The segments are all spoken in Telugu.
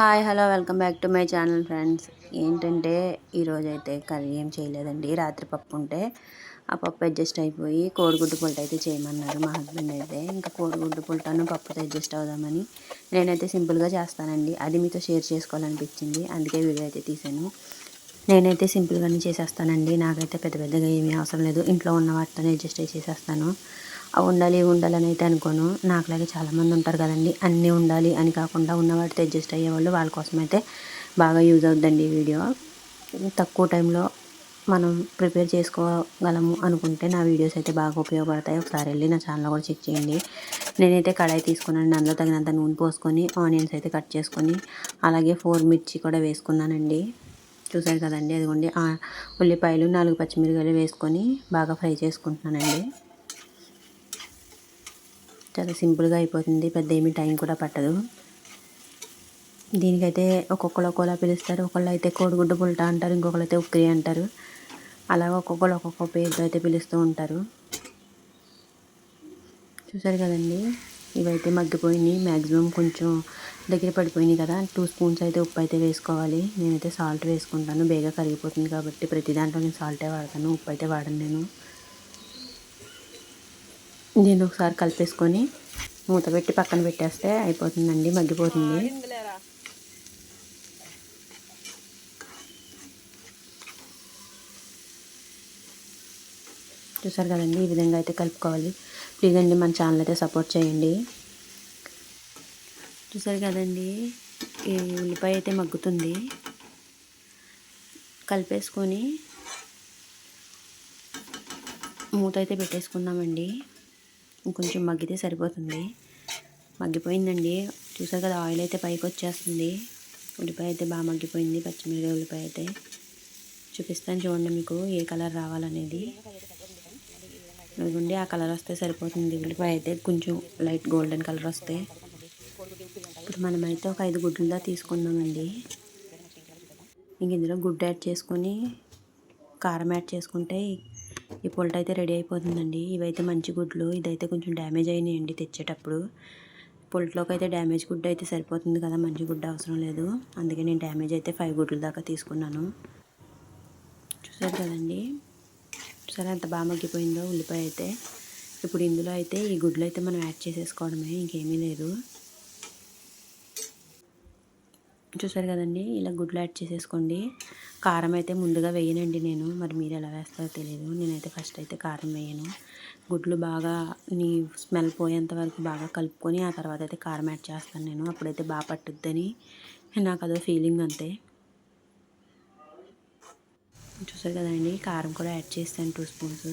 Hi hello welcome back to my channel friends. ఏంటంటే ఈరోజైతే కర్రీ ఏం చేయలేదండి. రాత్రి పప్పు ఉంటే ఆ పప్పు అడ్జస్ట్ అయిపోయి కోడిగుడ్డు పుల్ట అయితే చేయమన్నారు మా హస్బెండ్ అయితే. ఇంకా కోడిగుడ్డు పుల్టను పప్పుతో అడ్జస్ట్ అవుదామని నేనైతే సింపుల్గా చేస్తానండి. అది మీతో షేర్ చేసుకోవాలనిపించింది. అందుకే వీడియో అయితే తీసాను. నేనైతే సింపుల్గానే చేసేస్తానండి. నాకైతే పెద్ద పెద్దగా ఏమీ అవసరం లేదు. ఇంట్లో ఉన్న వాటితోనే అడ్జస్ట్ అయి చేసేస్తాను. ఉండాలి ఉండాలని అయితే అనుకోను. నాకులాగే చాలామంది ఉంటారు కదండి. అన్నీ ఉండాలి అని కాకుండా ఉన్న వాటితో అడ్జస్ట్ అయ్యేవాళ్ళు వాళ్ళ కోసం అయితే బాగా యూజ్ అవుద్దండి ఈ వీడియో. తక్కువ టైంలో మనం ప్రిపేర్ చేసుకోగలము అనుకుంటే నా వీడియోస్ అయితే బాగా ఉపయోగపడతాయి. ఒకసారి వెళ్ళి నా ఛానల్ కూడా చెక్ చేయండి. నేనైతే కడాయి తీసుకున్నాను అందులో తగినంత నూనె పోసుకొని ఆనియన్స్ అయితే కట్ చేసుకొని అలాగే ఫోర్ మిర్చి కూడా వేసుకున్నానండి. చూసారు కదండి? అదిగోండి. ఉల్లిపాయలు నాలుగు పచ్చిమిరకాయలు వేసుకొని బాగా ఫ్రై చేసుకుంటున్నానండి. చాలా సింపుల్గా అయిపోతుంది పెద్ద ఏమి టైం కూడా పట్టదు. దీనికైతే ఒక్కొక్కరు ఒక్కోలా పిలుస్తారు. ఒకళ్ళు అయితే కోడిగుడ్డు పుల్ట అంటారు ఇంకొకరు అయితే ఉక్కిరి అంటారు. అలాగ ఒక్కొక్కరు ఒక్కొక్క పేరుతో అయితే పిలుస్తూ ఉంటారు. చూసారు కదండి? ఇవైతే మగ్గిపోయినాయి. మ్యాక్సిమం కొంచెం దగ్గర పడిపోయినాయి కదా. టూ స్పూన్స్ అయితే ఉప్పు అయితే వేసుకోవాలి. నేనైతే సాల్ట్ వేసుకుంటాను. బేగా కరిగిపోతుంది కాబట్టి ప్రతి దాంట్లో నేను సాల్టే వాడతాను. ఉప్పు అయితే వాడను నేను. దీన్ని ఒకసారి కలిపేసుకొని మూత పెట్టి పక్కన పెట్టేస్తే అయిపోతుందండి మగ్గిపోతుంది. చూసారు కదండి ఈ విధంగా అయితే కలుపుకోవాలి. ప్లీజ్ అండి మన ఛానల్ అయితే సపోర్ట్ చేయండి. చూసారు కదండి ఈ ఉల్లిపాయ అయితే మగ్గుతుంది. కలిపేసుకొని మూత అయితే పెట్టేసుకుందామండి. ఇంకొంచెం మగ్గితే సరిపోతుంది. మగ్గిపోయిందండి. చూసారు కదా ఆయిల్ అయితే పైకి వచ్చేస్తుంది. ఉల్లిపాయ అయితే బాగా మగ్గిపోయింది పచ్చిమిరపకాయ ఉల్లిపాయ అయితే. చూపిస్తాను చూడండి మీకు ఏ కలర్ రావాలనేది. ఇదిగోండి ఆ కలర్ వస్తే సరిపోతుంది. ఉల్లిపాయ అయితే కొంచెం లైట్ గోల్డెన్ కలర్ వస్తే. ఇప్పుడు మనమైతే ఒక ఐదు గుడ్లుదా తీసుకున్నామండి. ఇంక ఇందులో గుడ్డు యాడ్ చేసుకొని కారం యాడ్ చేసుకుంటే ఈ పొల్ట్ అయితే రెడీ అయిపోతుందండి. ఇవైతే మంచి గుడ్లు. ఇదైతే కొంచెం డ్యామేజ్ అయినాయండి తెచ్చేటప్పుడు. పొల్ట్లోకి అయితే డ్యామేజ్ గుడ్డ అయితే సరిపోతుంది కదా మంచి గుడ్డ అవసరం లేదు. అందుకే నేను డ్యామేజ్ అయితే ఫైవ్ గుడ్ల దాకా తీసుకున్నాను. చూసారు కదండి? సరే ఎంత బాగా మగ్గిపోయిందో ఉల్లిపాయ అయితే. ఇప్పుడు ఇందులో అయితే ఈ గుడ్లు అయితే మనం యాడ్ చేసేసుకోవడమే ఇంకేమీ లేదు. చూసారు కదండి ఇలా గుడ్లు యాడ్ చేసేసుకోండి. కారం అయితే ముందుగా వేయనండి నేను. మరి మీరు ఎలా వేస్తారో తెలియదు నేనైతే ఫస్ట్ అయితే కారం వేయను. గుడ్లు బాగా నీ స్మెల్ పోయేంత వరకు బాగా కలుపుకొని ఆ తర్వాత అయితే కారం యాడ్ చేస్తాను నేను. అప్పుడైతే బాగా పట్టుద్దని నాకు అదో ఫీలింగ్ అంతే. చూసారు కదండి కారం కూడా యాడ్ చేస్తాను టూ స్పూన్స్.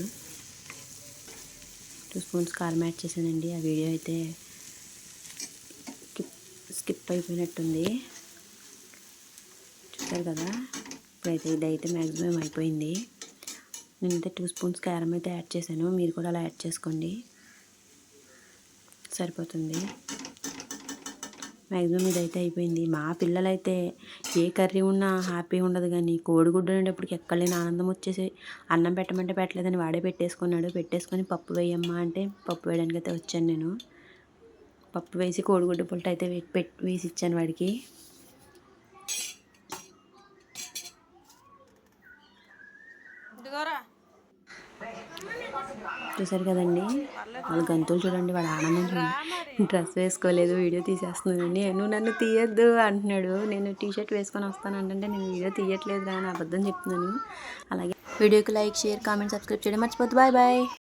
టూ స్పూన్స్ కారం యాడ్ చేశానండి. ఆ వీడియో అయితే స్కిప్ స్కిప్ అయిపోయినట్టుంది. చూసారు కదా? ఇప్పుడైతే ఇదైతే మ్యాక్సిమం అయిపోయింది. నేనైతే టూ స్పూన్స్ కారం అయితే యాడ్ చేశాను. మీరు కూడా అలా యాడ్ చేసుకోండి. సరిపోతుంది. మ్యాక్సిమం ఇదైతే అయిపోయింది. మా పిల్లలైతే ఏ కర్రీ ఉన్నా హ్యాపీ ఉండదు కానీ కోడిగుడ్డు ఉండేప్పటికి ఎక్కలేని ఆనందం వచ్చేసి అన్నం పెట్టమంటే పెట్టలేదని వాడే పెట్టేసుకున్నాడు. పెట్టేసుకొని పప్పు వేయమ్మా అంటే పప్పు వేయడానికి అయితే వచ్చాను నేను. పప్పు వేసి కోడిగుడ్డు పుల్ట అయితే పెట్టి వేసి ఇచ్చాను వాడికి. చూసారు కదండి. వాళ్ళ గంతులు చూడండి వాడు ఆనందం చూడండి. డ్రెస్ వేసుకోలేదు వీడియో తీసేస్తున్నానండి. నువ్వు నన్ను తీయద్దు అంటున్నాడు. నేను టీ షర్ట్ వేసుకొని వస్తాను అంటే నేను వీడియో తీయట్లేదు అని అబద్ధం చెప్తున్నాను. అలాగే వీడియోకి లైక్ షేర్ కామెంట్ సబ్స్క్రైబ్ చేయడం మర్చిపోద్దు బాయ్ బాయ్.